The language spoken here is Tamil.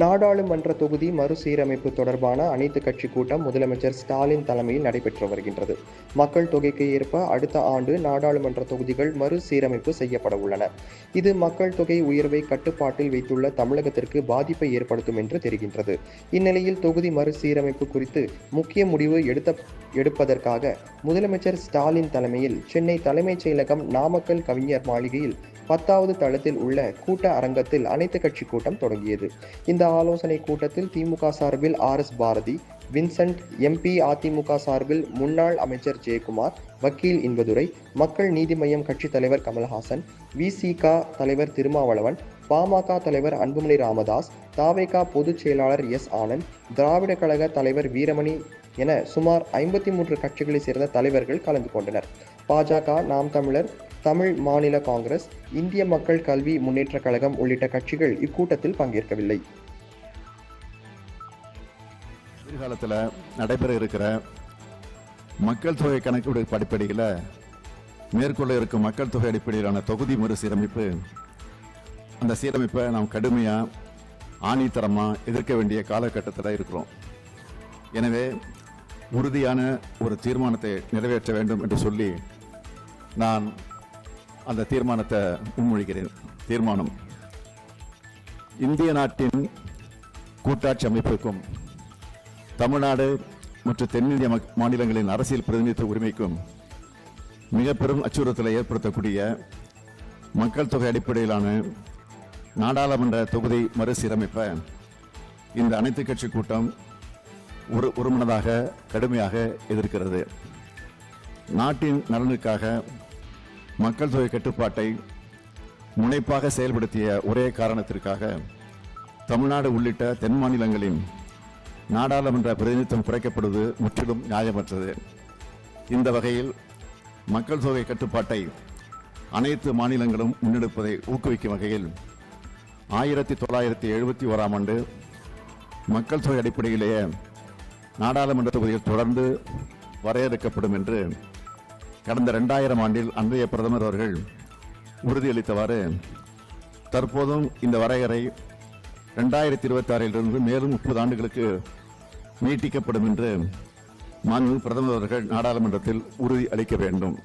நாடாளுமன்ற தொகுதி மறுசீரமைப்பு தொடர்பான அனைத்து கட்சி கூட்டம் முதலமைச்சர் ஸ்டாலின் தலைமையில் நடைபெற்று வருகின்றது. மக்கள் தொகைக்கு ஏற்ப அடுத்த ஆண்டு நாடாளுமன்ற தொகுதிகள் மறுசீரமைப்பு செய்யப்பட உள்ளன. இது மக்கள் தொகை உயர்வை கட்டுப்பாட்டில் வைத்துள்ள தமிழகத்திற்கு பாதிப்பை ஏற்படுத்தும் என்று தெரிகின்றது. இந்நிலையில் தொகுதி மறுசீரமைப்பு குறித்து முக்கிய முடிவு எடுத்த எடுப்பதற்காக முதலமைச்சர் ஸ்டாலின் தலைமையில் சென்னை தலைமைச் செயலகம் நாமக்கல் கவிஞர் மாளிகையில் பத்தாவது தளத்தில் உள்ள கூட்ட அரங்கத்தில் அனைத்து கட்சி கூட்டம் தொடங்கியது. இந்த ஆலோசனை கூட்டத்தில் திமுக சார்பில் R S Bharathi Vincent MP AIADMK சார்பில் முன்னாள் அமைச்சர் ஜெயக்குமார் வக்கீல் இன்பதுரை மக்கள் நீதி மய்யம் கட்சித் தலைவர் கமல்ஹாசன் விசிக தலைவர் திருமாவளவன் பாமக தலைவர் அன்புமணி ராமதாஸ் தாவேகா பொதுச் செயலாளர் எஸ் ஆனந்த் திராவிட கழக தலைவர் வீரமணி என சுமார் ஐம்பத்தி மூன்று கட்சிகளைச் சேர்ந்த தலைவர்கள் கலந்து கொண்டனர். பாஜக நாம் தமிழர் தமிழ் மாநில காங்கிரஸ் இந்திய மக்கள் கல்வி முன்னேற்றக் கழகம் உள்ளிட்ட கட்சிகள் இக்கூட்டத்தில் பங்கேற்கவில்லை. எதிர்காலத்தில் நடைபெற இருக்கிற மக்கள் தொகை கணக்கீடு அடிப்படையில் மேற்கொள்ள இருக்கும் மக்கள் தொகை அடிப்படையிலான தொகுதி மறுசீரமைப்பு அந்த சீரமைப்பை நாம் கடுமையாக ஆணித்தரமாக எதிர்க்க வேண்டிய காலகட்டத்தில் இருக்கிறோம். எனவே உறுதியான ஒரு தீர்மானத்தை நிறைவேற்ற வேண்டும் என்று சொல்லி நான் அந்த தீர்மானத்தை முன்மொழிகிறேன். தீர்மானம். இந்திய நாட்டின் கூட்டாட்சி அமைப்புக்கும் தமிழ்நாடு மற்றும் தென்னிந்திய மக்- மாநிலங்களின் அரசியல் பிரதிநிதித்துவ உரிமைக்கும் மிக பெரும் அச்சுறுத்தலை ஏற்படுத்தக்கூடிய மக்கள் தொகை அடிப்படையிலான நாடாளுமன்ற தொகுதி மறுசீரமைப்பை இந்த அனைத்து கட்சி கூட்டம் ஒரு ஒருமனதாக கடுமையாக எதிர்க்கிறது. நாட்டின் நலனுக்காக மக்கள் தொகை கட்டுப்பாட்டை முனைப்பாக செயல்படுத்திய ஒரே காரணத்திற்காக தமிழ்நாடு உள்ளிட்ட தென் மாநிலங்களின் நாடாளுமன்ற பிரதிநிதித்துவம் குறைக்கப்படுவது முற்றிலும் நியாயமற்றது. இந்த வகையில் மக்கள் தொகை கட்டுப்பாட்டை அனைத்து மாநிலங்களும் முன்னெடுப்பதை ஊக்குவிக்கும் வகையில் ஆயிரத்தி தொள்ளாயிரத்தி எழுபத்தி ஓராம் ஆண்டு மக்கள் தொகை அடிப்படையிலேயே நாடாளுமன்ற தொகுதிகள் தொடர்ந்து வரையறுக்கப்படும் என்று கடந்த ரெண்டாயிரம் ஆண்டில் அன்றைய பிரதமர் அவர்கள் உறுதியளித்தவாறு தற்போதும் இந்த வரையறை ரெண்டாயிரத்தி இருபத்தி ஆறிலிருந்து மேலும் முப்பது ஆண்டுகளுக்கு நீட்டிக்கப்படும் என்று மாண்பு பிரதமர் அவர்கள் நாடாளுமன்றத்தில் உறுதி அளிக்க வேண்டும்.